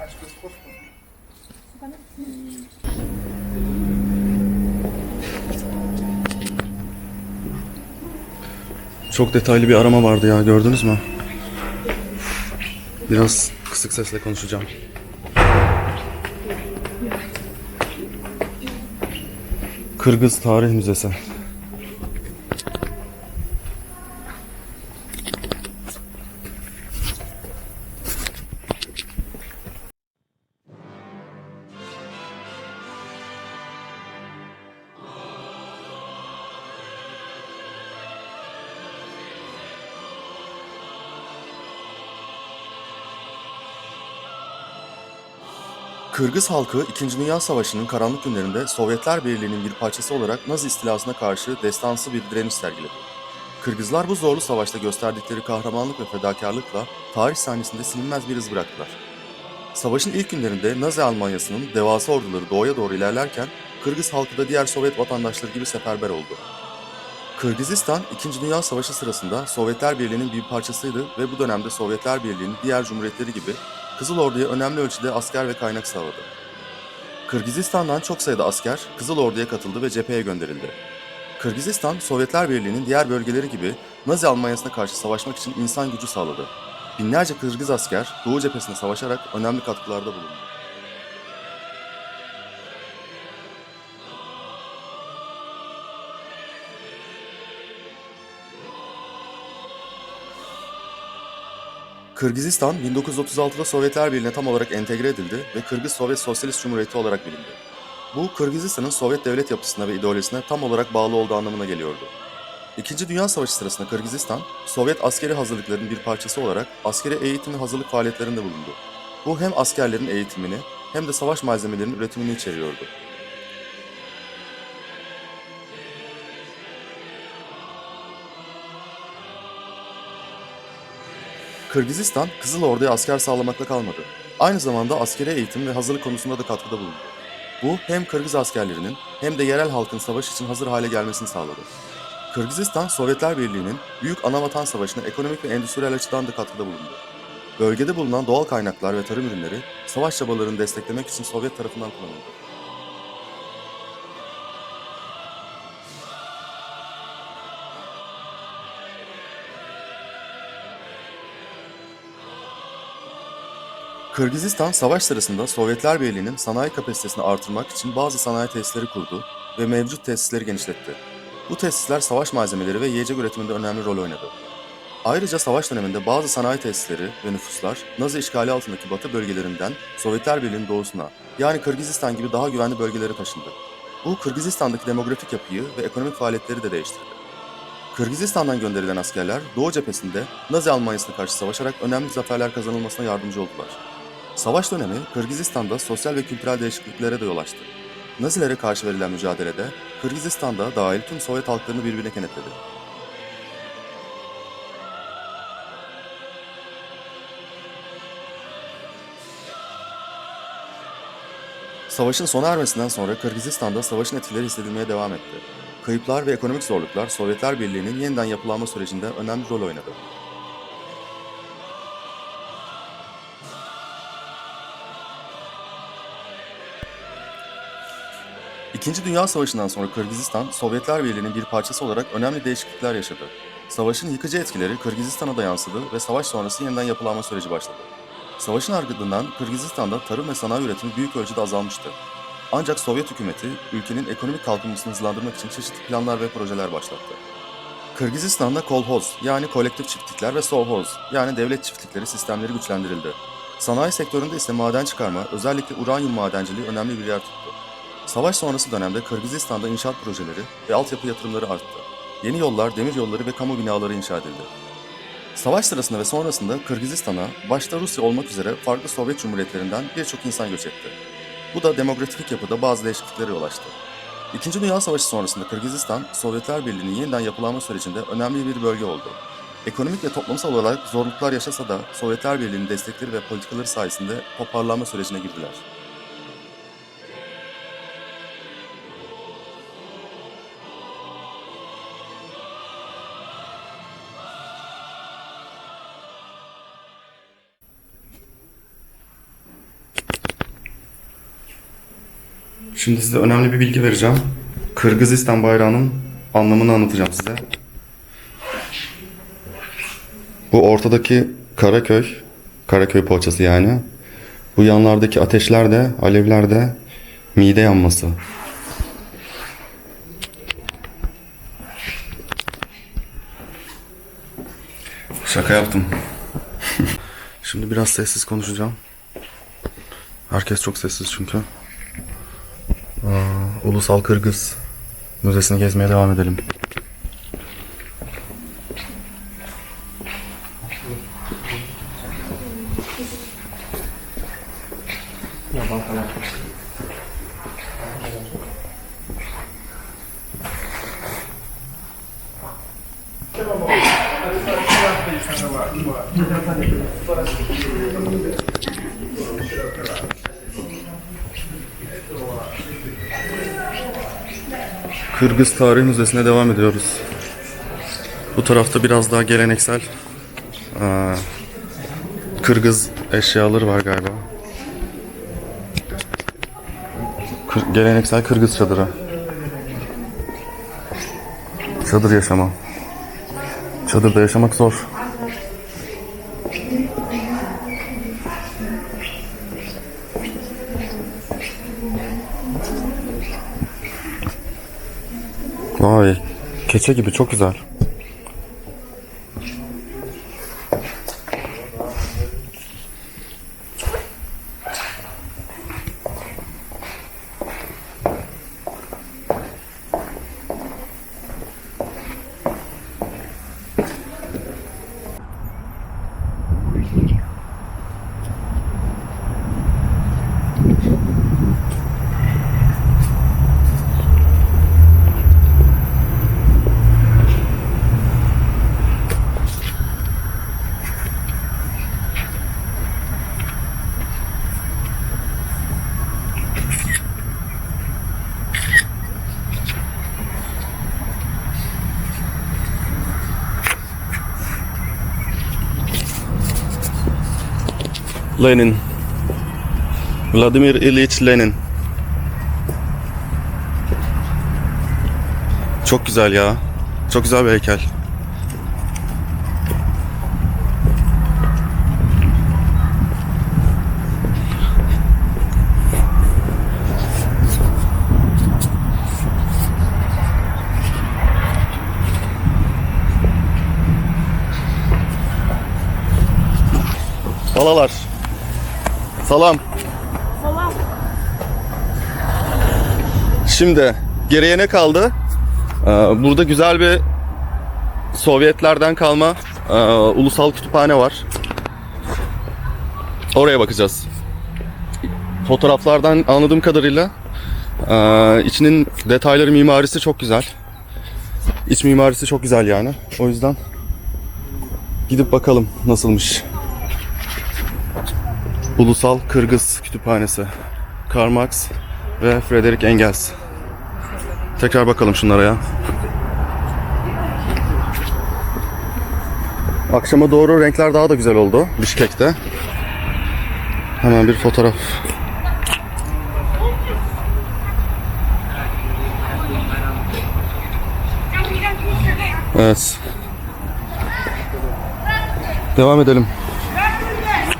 Aç kız koş. Çok detaylı bir arama vardı ya gördünüz mü? Biraz kısık sesle konuşacağım. Kırgız Tarih Müzesi. Kırgız halkı 2. Dünya Savaşı'nın karanlık günlerinde Sovyetler Birliği'nin bir parçası olarak Nazi istilasına karşı destansı bir direniş sergiledi. Kırgızlar bu zorlu savaşta gösterdikleri kahramanlık ve fedakarlıkla tarih sahnesinde silinmez bir iz bıraktılar. Savaşın ilk günlerinde Nazi Almanyası'nın devasa orduları doğuya doğru ilerlerken Kırgız halkı da diğer Sovyet vatandaşları gibi seferber oldu. Kırgızistan, 2. Dünya Savaşı sırasında Sovyetler Birliği'nin bir parçasıydı ve bu dönemde Sovyetler Birliği'nin diğer cumhuriyetleri gibi Kızıl Ordu'ya önemli ölçüde asker ve kaynak sağladı. Kırgızistan'dan çok sayıda asker Kızıl Ordu'ya katıldı ve cepheye gönderildi. Kırgızistan, Sovyetler Birliği'nin diğer bölgeleri gibi Nazi Almanyası'na karşı savaşmak için insan gücü sağladı. Binlerce Kırgız asker Doğu cephesinde savaşarak önemli katkılarda bulundu. Kırgızistan 1936'da Sovyetler Birliği'ne tam olarak entegre edildi ve Kırgız Sovyet Sosyalist Cumhuriyeti olarak bilindi. Bu Kırgızistan'ın Sovyet devlet yapısına ve ideolojisine tam olarak bağlı olduğu anlamına geliyordu. İkinci Dünya Savaşı sırasında Kırgızistan, Sovyet askeri hazırlıklarının bir parçası olarak askeri eğitim ve hazırlık faaliyetlerinde bulundu. Bu hem askerlerin eğitimini hem de savaş malzemelerinin üretimini içeriyordu. Kırgızistan, Kızıl Ordu'ya asker sağlamakla kalmadı. Aynı zamanda askeri eğitim ve hazırlık konusunda da katkıda bulundu. Bu hem Kırgız askerlerinin hem de yerel halkın savaş için hazır hale gelmesini sağladı. Kırgızistan, Sovyetler Birliği'nin Büyük Anavatan Savaşı'na ekonomik ve endüstriyel açıdan da katkıda bulundu. Bölgede bulunan doğal kaynaklar ve tarım ürünleri savaş çabalarını desteklemek için Sovyet tarafından kullanıldı. Kırgızistan savaş sırasında Sovyetler Birliği'nin sanayi kapasitesini artırmak için bazı sanayi tesisleri kurdu ve mevcut tesisleri genişletti. Bu tesisler savaş malzemeleri ve yiyecek üretiminde önemli rol oynadı. Ayrıca savaş döneminde bazı sanayi tesisleri ve nüfuslar Nazi işgali altındaki batı bölgelerinden Sovyetler Birliği'nin doğusuna yani Kırgızistan gibi daha güvenli bölgelere taşındı. Bu Kırgızistan'daki demografik yapıyı ve ekonomik faaliyetleri de değiştirdi. Kırgızistan'dan gönderilen askerler Doğu cephesinde Nazi Almanyası'na karşı savaşarak önemli zaferler kazanılmasına yardımcı oldular. Savaş dönemi Kırgızistan'da sosyal ve kültürel değişikliklere de yol açtı. Nazilere karşı verilen mücadelede Kırgızistan'da dahil tüm Sovyet halklarını birbirine kenetledi. Savaşın sona ermesinden sonra Kırgızistan'da savaşın etkileri hissedilmeye devam etti. Kayıplar ve ekonomik zorluklar Sovyetler Birliği'nin yeniden yapılanma sürecinde önemli rol oynadı. İkinci Dünya Savaşı'ndan sonra Kırgızistan, Sovyetler Birliği'nin bir parçası olarak önemli değişiklikler yaşadı. Savaşın yıkıcı etkileri Kırgızistan'a da yansıdı ve savaş sonrası yeniden yapılanma süreci başladı. Savaşın ardından Kırgızistan'da tarım ve sanayi üretimi büyük ölçüde azalmıştı. Ancak Sovyet hükümeti ülkenin ekonomik kalkınmasını hızlandırmak için çeşitli planlar ve projeler başlattı. Kırgızistan'da kolhoz yani kolektif çiftlikler ve sovhoz yani devlet çiftlikleri sistemleri güçlendirildi. Sanayi sektöründe ise maden çıkarma, özellikle uranyum madenciliği önemli bir yer tuttu. Savaş sonrası dönemde Kırgızistan'da inşaat projeleri ve altyapı yatırımları arttı. Yeni yollar, demir yolları ve kamu binaları inşa edildi. Savaş sırasında ve sonrasında Kırgızistan'a başta Rusya olmak üzere farklı Sovyet cumhuriyetlerinden birçok insan göç etti. Bu da demografik yapıda bazı değişikliklere yol açtı. İkinci Dünya Savaşı sonrasında Kırgızistan, Sovyetler Birliği'nin yeniden yapılanma sürecinde önemli bir bölge oldu. Ekonomik ve toplumsal olarak zorluklar yaşasa da Sovyetler Birliği'nin destekleri ve politikaları sayesinde toparlanma sürecine girdiler. Şimdi size önemli bir bilgi vereceğim. Kırgızistan bayrağının anlamını anlatacağım size. Bu ortadaki Karaköy, Karaköy poğaçası yani. Bu yanlardaki ateşler de, alevler de mide yanması. Şaka yaptım. Şimdi biraz sessiz konuşacağım. Herkes çok sessiz çünkü. Ulusal Kırgız Müzesi'ni gezmeye devam edelim. Kırgız Tarih Müzesi'ne devam ediyoruz. Bu tarafta biraz daha geleneksel aa, Kırgız eşyaları var galiba. Kır- geleneksel Kırgız çadırı. Çadır yaşama. Çadırda yaşamak zor. Vay, keçe gibi çok güzel. Lenin. Vladimir İliç Lenin. Çok güzel ya. Çok güzel bir heykel. Balalar. Salam. Salam. Şimdi geriye ne kaldı? Ee, Burada güzel bir Sovyetlerden kalma e, ulusal kütüphane var. Oraya bakacağız. Fotoğraflardan anladığım kadarıyla e, içinin detayları mimarisi çok güzel. İç mimarisi çok güzel yani. O yüzden gidip bakalım nasılmış. Ulusal Kırgız Kütüphanesi. Karl Marx ve Frederick Engels. Tekrar bakalım şunlara ya. Akşama doğru renkler daha da güzel oldu Bişkek'te. Hemen bir fotoğraf. Evet. Devam edelim.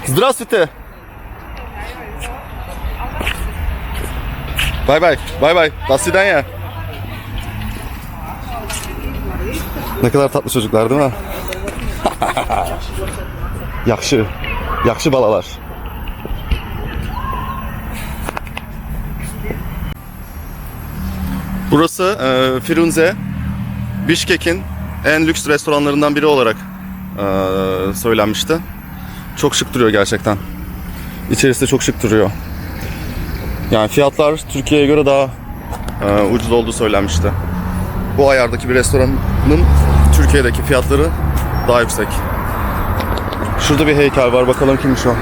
Здравствуйте. Bye bye. Bye bye. Dasiden ya. Ne kadar tatlı çocuklar değil mi? yakşı. Yakşı balalar. Burası e, Firunze, Bişkek'in en lüks restoranlarından biri olarak e, söylenmişti. Çok şık duruyor gerçekten. İçerisi çok şık duruyor. Yani fiyatlar Türkiye'ye göre daha e, ucuz olduğu söylenmişti. Bu ayardaki bir restoranın Türkiye'deki fiyatları daha yüksek. Şurada bir heykel var. Bakalım kimmiş o.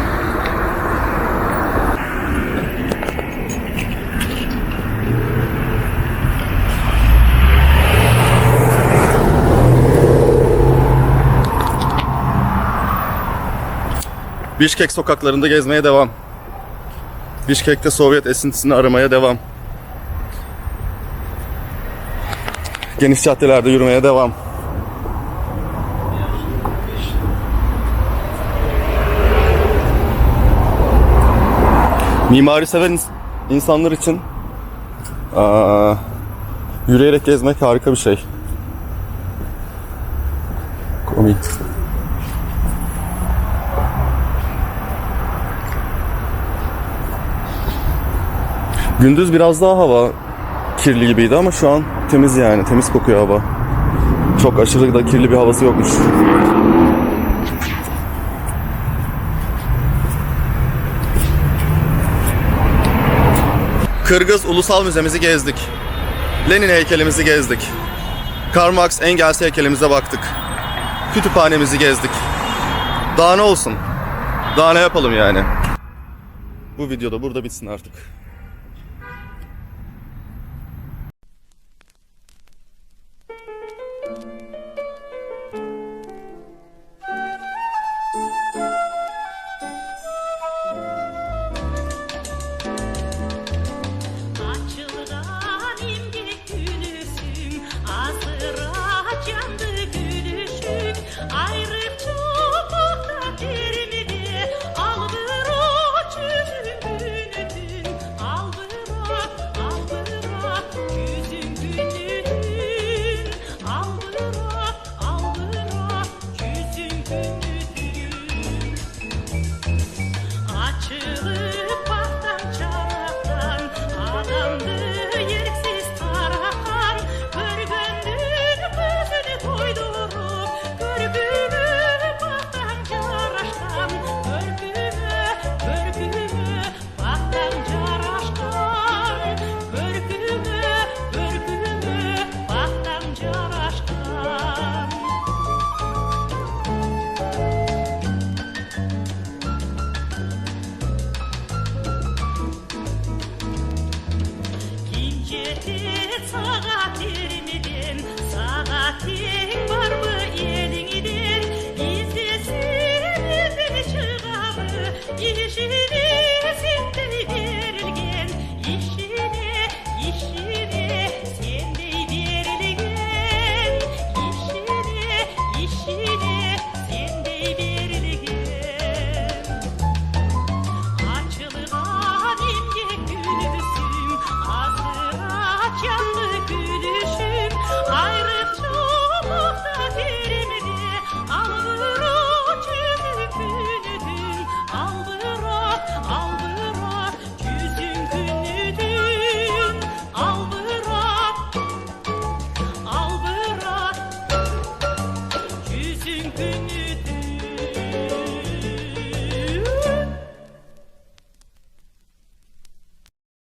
Bişkek sokaklarında gezmeye devam. Bişkek'te Sovyet esintisini aramaya devam. Geniş caddelerde yürümeye devam. Mimari seven insanlar için aa, yürüyerek gezmek harika bir şey. Komik. Gündüz biraz daha hava kirli gibiydi ama şu an temiz yani. Temiz kokuyor hava. Çok aşırı da kirli bir havası yokmuş. Kırgız Ulusal Müzemizi gezdik. Lenin heykelimizi gezdik. Karl Marx Engels heykelimize baktık. Kütüphanemizi gezdik. Daha ne olsun? Daha ne yapalım yani? Bu videoda burada bitsin artık.